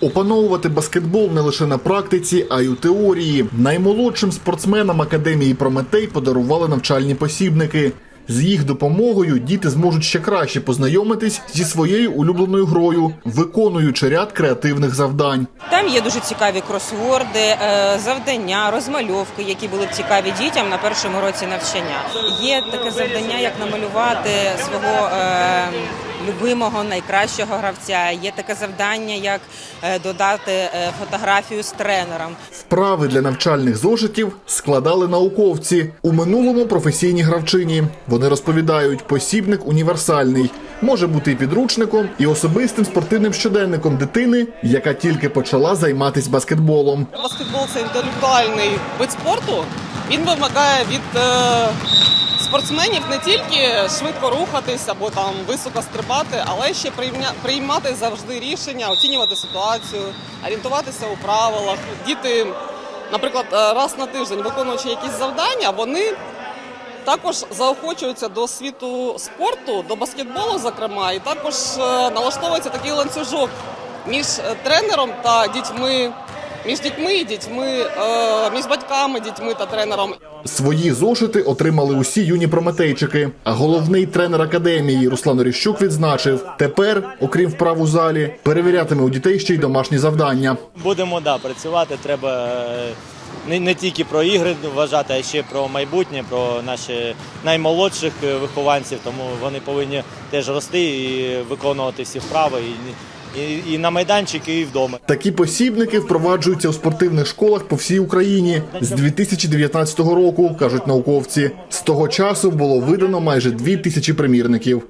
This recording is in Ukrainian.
Опановувати баскетбол не лише на практиці, а й у теорії. Наймолодшим спортсменам академії Прометей подарували навчальні посібники. З їх допомогою діти зможуть ще краще познайомитись зі своєю улюбленою грою, виконуючи ряд креативних завдань. Там є дуже цікаві кросворди, е, завдання, розмальовки, які були цікаві дітям на першому році навчання. Є таке завдання, як намалювати свого е, любимого найкращого гравця. Є таке завдання, як е, додати е, фотографію з тренером. Вправи для навчальних зошитів складали науковці у минулому професійні гравчині. Вони розповідають, посібник універсальний, може бути і підручником, і особистим спортивним щоденником дитини, яка тільки почала займатися баскетболом. Баскетбол це інтелектуальний вид спорту. Він вимагає від е, спортсменів не тільки швидко рухатись або там високо стрибати, але ще приймати завжди рішення, оцінювати ситуацію, орієнтуватися у правилах. Діти, наприклад, е, раз на тиждень виконуючи якісь завдання, вони також заохочуються до світу спорту, до баскетболу, зокрема, і також е, налаштовується такий ланцюжок між тренером та дітьми, між дітьми і дітьми, е, між батьками, дітьми та тренером. Свої зошити отримали усі юні прометейчики. А головний тренер академії Руслан Оріщук відзначив: тепер, окрім вправ у залі, перевірятиме у дітей ще й домашні завдання. Будемо да, працювати. Треба е, не, не тільки про ігри вважати, а ще про майбутнє, про наших наймолодших е, вихованців. Тому вони повинні теж рости і виконувати всі вправи і, і, на майданчики, і вдома. Такі посібники впроваджуються у спортивних школах по всій Україні з 2019 року, кажуть науковці. З того часу було видано майже дві тисячі примірників.